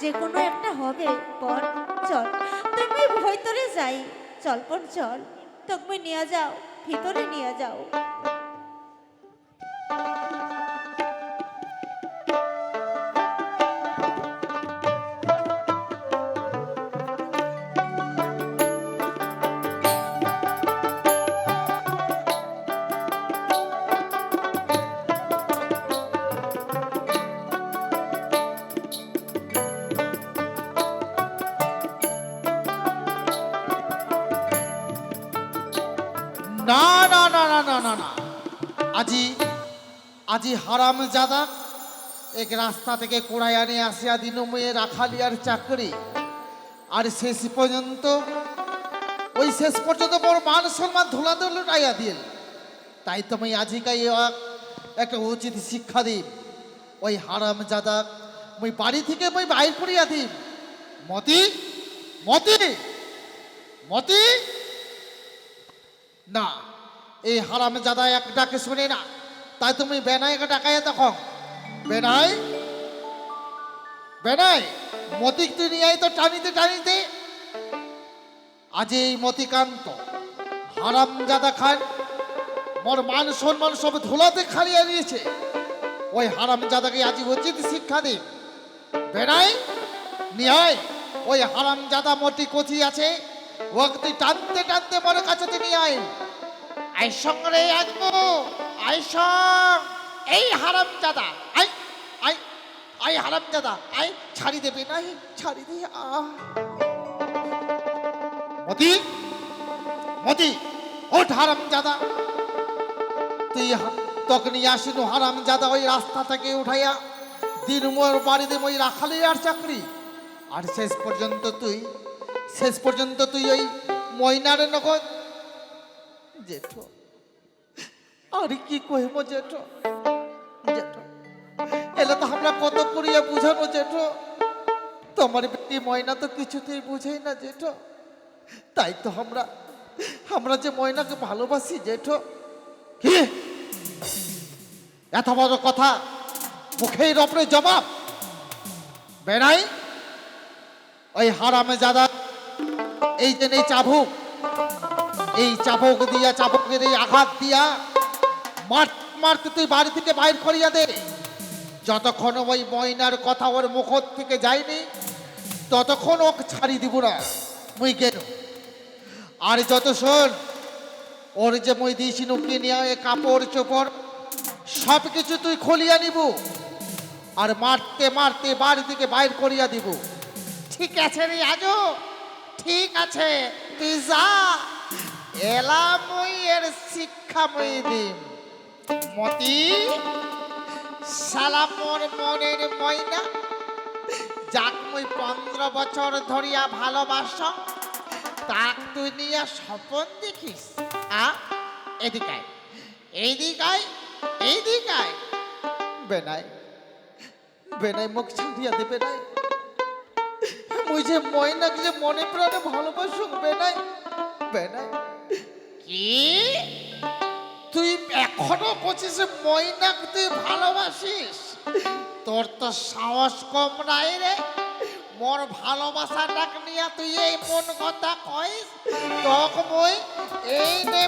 যে কোনো একটা হবে, পর, চল। তুমি ভেতরে যাই, চল, পর, চল। তুমি নিয়ে যাও, ভিতরে নিয়ে যাও। না না না না না না না। আজি আজি হারাম জাদা। এক রাস্তা থেকে কোড়াই আনে আসিয়া দিনময়ে রাখালিয়ার চাকরি। আর শেষ পর্যন্ত, ওই শেষ পর্যন্ত বড় মান সম্মান ধুলা ধুলো টাইয়া দিল। তাই তো তুমি আজিকাই একটা উচিত শিক্ষা দিন ওই হারাম জাদা মই বাড়ি থেকে মই বাইর করিয়া দিন মতি মতি মতি। না, এই হারাম জাদা এক ডাকে শুনে না। তাই তুমি বেনাইকে ডাকাইয়া তখন বেনাই? বেনাই, মতিক তুই নিয়ে তো টানিতে টানিতে। আজ এই মতিকান্ত হারাম জাদা খান মোর মান সম্মান সব ধুলাতে খালিয়ে নিয়েছে। ওই হারাম জাদাকে আজ উচিত শিক্ষা দিন। বেনাই, নিয়ে ওই হারাম জাদা মতি কচি আছে। ওকে তুই টানতে টানতে মনে কাছে আয় আই সঙ্গে আসব, আই সং, এই হারাম জাদা আই আই আই হারাম জাদা আই ছাড়ি দেবে নাই, ছাড়ি দে মতি মতি, ওঠ হারাম জাদা তুই নিয়ে আসিনু হারাম জাদা ওই রাস্তা থেকে উঠাইয়া। দিন মোর বাড়িতে মই রাখালি আর চাকরি। আর শেষ পর্যন্ত তুই শেষ পর্যন্ত তুই ওই ময়নার নগদ জেঠো। আর কি কহিব জেঠো? এলে তো আমরা কত করিয়া বুঝানো জেঠো? তোমার বেটি ময়না তো কিছুতেই বুঝেই না জেঠো। তাই তো আমরা আমরা যে ময়নাকে ভালোবাসি জেঠো। কি? এত বড় কথা, মুখের ওপরে জবাব। বেড়াই, ওই হারামে জাদা এই যে নেই চাবুক, এই চাবুক দিয়া চাবুকের এই আঘাত দিয়া, মার মারতে তুই বাড়ি থেকে বাইর করিয়া দে। যতক্ষণ ওই ময়নার কথা ওর মুখর থেকে যায়নি, ততক্ষণ ওকে ছাড়ি দিব না। মুই কেন আর যত শোন, ওর যে মই দিয়েছি নুকি নিয়ে এ কাপড় চোপড় সব কিছু তুই খলিয়া নিব আর মারতে মারতে বাড়ি থেকে বাইর করিয়া দিব। ঠিক আছে রে আজো ঠিক আছে, তুই যা। এলা মই এর শিক্ষা মই দিম। মতি সালা মোর মনের ময়না, যাক মই পনেরো বছর ধরিয়া ভালোবাস, তাক তুই নিয়ে স্বপন দেখিস। আ, এদিকায়, এইদিকায় এইদিকায়। বেনাই বেনাই মুখ ছাড়িয়া দেবে বেনাই। মুই যে ময়নাকে যে মনে প্রাণে ভালোবাসুক বেনাই বেনাই। কি? তুই এখনও বলছিস ময়নাকে তুই ভালোবাসিস? তোর তো সাহস কম নাই রে। মোর ভালোবাসাটাকে নিয়ে তুই এই মন কথা কইস? তখন এই নে